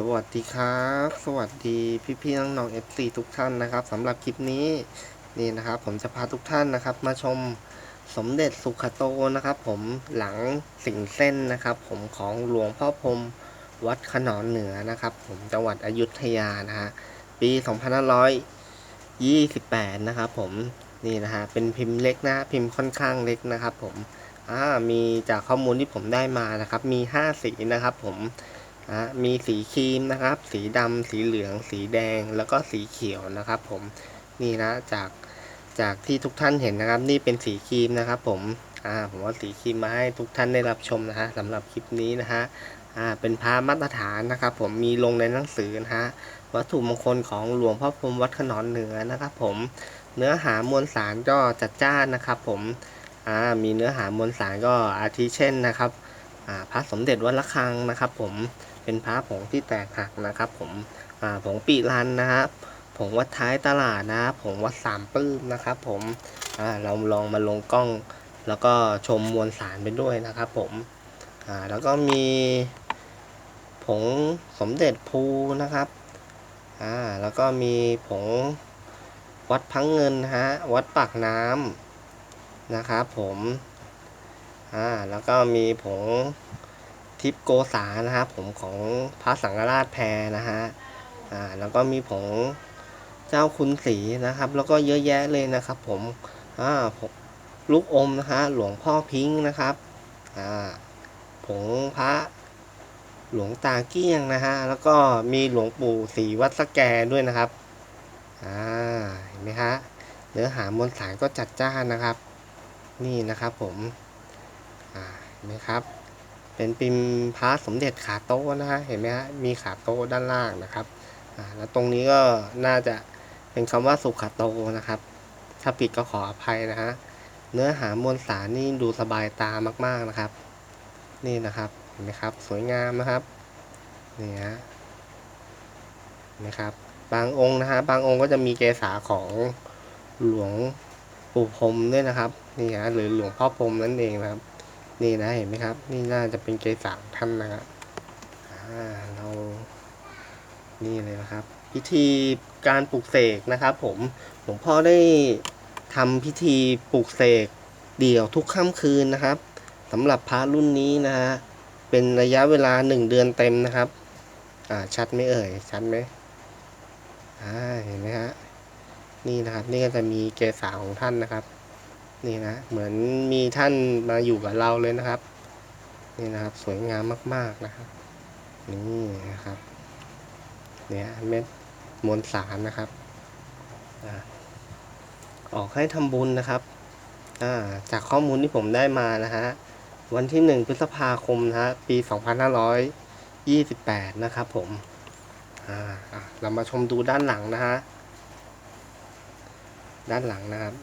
สวัสดีครับ สวัสดีพี่ๆน้องๆเอฟซีทุกท่านนะครับสำหรับคลิปนี้นี่นะครับ ผมจะพาทุกท่านนะครับ มาชมสมเด็จสุขโตนะครับ ผมหลังสิงเส้นนะครับ ผมของหลวงพ่อพรมวัดขนอนเหนือนะครับ ผมจังหวัดอยุธยานะฮะปี2528 นะครับ ผมนี่นะฮะเป็นพิมพ์เล็กนะพิมพ์ค่อนข้างเล็กนะครับ ผมอ่ามีจากข้อมูลที่ผมได้มานะครับ มี 5 สีนะครับ ผม อ่ามีสีครีมนะครับ สีดำสีเหลือง สีแดงแล้วก็สีเขียวนะครับ ผมนี่นะจากจากที่ทุกท่านเห็นนะครับ นี่เป็นสีครีมนะครับ ผมอ่าผมว่าสีครีมมาให้ทุกท่านได้รับชมนะฮะสำหรับคลิปนี้นะฮะอ่าเป็นพระมาตรฐานนะครับ ผมมีลงในหนังสือนะฮะวัตถุมงคลของหลวงพ่อพรมวัดขนอนเหนือนะครับ ผมเนื้อหามวลสารก็จัดจ้านนะครับ ผมอ่ามีเนื้อหามวลสารก็อาทิเช่นนะครับ พระสมเด็จวัดระฆังนะครับ ผมเป็นพระผงที่แตกหักนะครับ ผมผงปีรันนะครับผงวัดท้ายตลาดนะครับผงวัดสามปื้มนะครับ ผมเราลองมาลงกล้อง แล้วก็ชมมวลสารไปด้วยนะครับ ผมแล้วก็มีผงสมเด็จภูนะครับอ่าแล้วก็มีผงวัดพังเงินนะฮะวัดปากน้ำนะครับผม อ่าแล้วก็มีผงทิพโกษานะครับผมของพระสังฆราชแพรนะฮะอ่าแล้วก็มีผงเจ้าคุณศรีนะครับ แล้วก็เยอะแยะเลยนะครับผมอ่าผมลูกอมนะฮะหลวงพ่อพิงค์นะครับอ่าผงพระหลวงตาเกี้ยงนะฮะแล้วก็มีหลวงปู่ศรีวัดสแกด้วยนะครับอ่าเห็นไหมฮะเนื้อหามวลสารก็จัดจ้านนะครับ นี่นะครับผม ไหมครับ เป็นปิมพ์พระสมเด็จขาโต๊ะนะฮะเห็นไหมฮะมีขาโต๊ะด้านล่างนะครับแล้วตรงนี้ก็น่าจะเป็นคำว่าสุขาโตนะครับ ถ้าผิดก็ขออภัยนะฮะเนื้อหามวลสารนี่ดูสบายตามากๆนะครับ นี่นะครับเห็นไหมครับ สวยงามนะครับนี่ฮะเห็นไหมครับ บางองค์นะฮะบางองค์ก็จะมีเกษาของหลวงปู่พรมด้วยนะครับนี่ฮะหรือหลวงพ่อพรมนั่นเองนะครับ นี่นะเห็นไหมครับ นี่น่าจะเป็นเกษาของท่านนะครับเรานี่เลยนะครับ พิธีการปลุกเสกนะครับ ผมหลวงพ่อได้ทำพิธีปลุกเสกเดี่ยวทุกค่ำคืนนะครับสำหรับพระรุ่นนี้นะฮะเป็นระยะเวลาหนึ่งเดือนเต็มนะครับอ่าชัดไหมเอ่ยชัดไหมอ่าเห็นไหมฮะนี่นะครับ นี่ก็จะมีเกศาของท่านนะครับ นี่นะ เหมือนมีท่านมาอยู่กับเราเลยนะครับ นี่นะครับ สวยงามมาก ๆนะครับ นี่นะครับ เนี่ยเม็ดมวลสารนะครับอออกให้ทำบุญนะครับาจากข้อมูลที่ผมได้มานะฮะวันที่หนึ่งพฤษภาคมนะฮะปีสองพันห้าร้อยยี่สิบแปดนะครับผมเรามาชมดูด้านหลังนะฮะด้านหลังนะครับ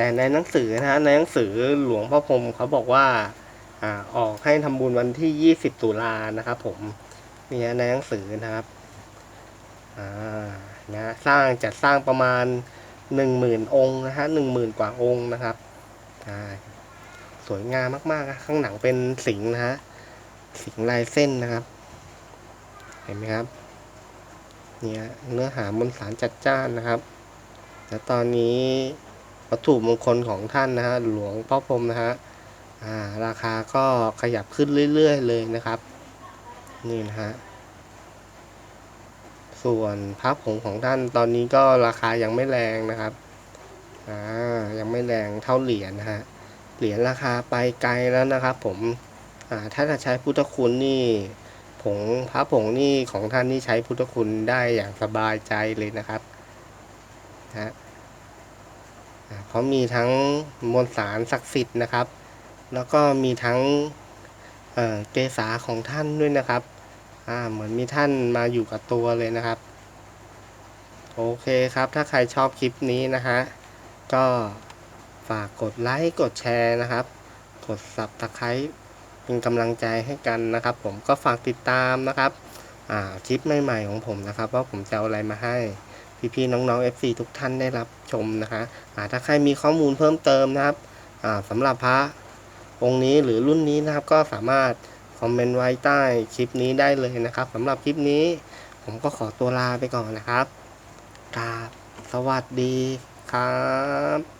แต่ในหนังสือนะฮะในหนังสือหลวงพ่อพรมเขาบอกว่าอ่าออกให้ทำบุญวันที่ยี่สิบตุลานะครับผมนี่ฮะในหนังสือนะครับอ่านะสร้างจัดสร้างประมาณหนึ่งหมื่นองค์นะฮะหนึ่งหมื่นกว่าองค์นะครับอ่าสวยงามมากๆ ข้างหลังเป็นสิงห์นะฮะสิงห์ลายเส้นนะครับ เห็นไหมครับเนี่ยเนื้อหามวลสารจัดจ้านนะครับ และตอนนี้ วัตถุมงคลของท่านนะฮะหลวงพ่อพรมนะฮะาราคาก็ขยับขึ้นเรื่อยๆเลยนะครับ นี่นะฮะส่วนพระผงของท่านตอนนี้ก็ราคายังไม่แรงนะครับอ่ายังไม่แรงเท่าเหรียญนะฮะเหรียญราคาไปไกลแล้วนะครับ ผมอ่าถ้าจะใช้พุทธคุณนี่ผงพระผงนี่ของท่านนี่ใช้พุทธคุณได้อย่างสบายใจเลยนะครับนะ เพรามีทั้งมวลสารศักดิ์สิทธิ์นะครับ แล้วก็มีทั้งเอ่อเกษาของท่านด้วยนะครับเหมือนมีท่านมาอยู่กับตัวเลยนะครับ โอเคครับ ถ้าใครชอบคลิปนี้นะฮะ ก็ฝากกดไลค์ กดแชร์นะครับ กด Subscribe เป็นกำลังใจให้กันนะครับ ผมก็ฝากติดตามนะครับคลิปใหม่ๆของผมนะครับ ว่าผมจะเอาอะไรมาให้ พี่ๆน้องๆ FC ทุกท่านได้รับชมนะคะะถ้าใครมีข้อมูลเพิ่มเติมนะครับสำหรับพระองค์นี้หรือรุ่นนี้นะครับ ก็สามารถคอมเมนต์ไว้ใต้คลิปนี้ได้เลยนะครับสำหรับคลิปนี้ ผมก็ขอตัวลาไปก่อนนะครับครับสวัสดีครับ